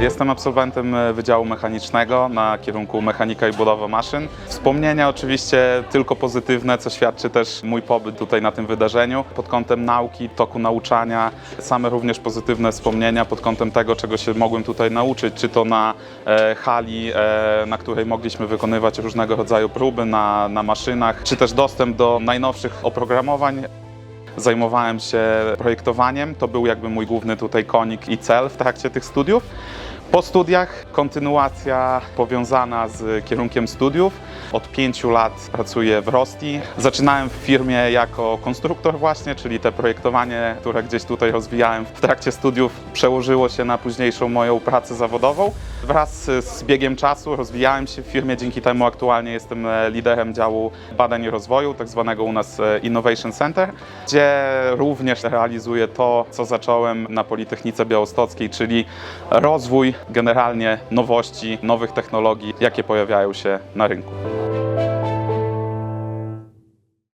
Jestem absolwentem e, Wydziału Mechanicznego na kierunku Mechanika i Budowa Maszyn. Wspomnienia oczywiście tylko pozytywne, co świadczy też mój pobyt tutaj na tym wydarzeniu. Pod kątem nauki, toku nauczania, same również pozytywne wspomnienia pod kątem tego, czego się mogłem tutaj nauczyć, czy to na e, hali, e, na której mogliśmy wykonywać różnego rodzaju próby na, na maszynach, czy też dostęp do najnowszych oprogramowań. Zajmowałem się projektowaniem, to był jakby mój główny tutaj konik i cel w trakcie tych studiów. Po studiach kontynuacja powiązana z kierunkiem studiów. Od pięciu lat pracuję w Rosti. Zaczynałem w firmie jako konstruktor właśnie, czyli te projektowanie, które gdzieś tutaj rozwijałem w trakcie studiów przełożyło się na późniejszą moją pracę zawodową. Wraz z biegiem czasu rozwijałem się w firmie, dzięki temu aktualnie jestem e, liderem działu badań i rozwoju, tak zwanego u nas e, Innovation Center, gdzie również realizuję to, co zacząłem na Politechnice Białostockiej, czyli rozwój generalnie nowości, nowych technologii, jakie pojawiają się na rynku.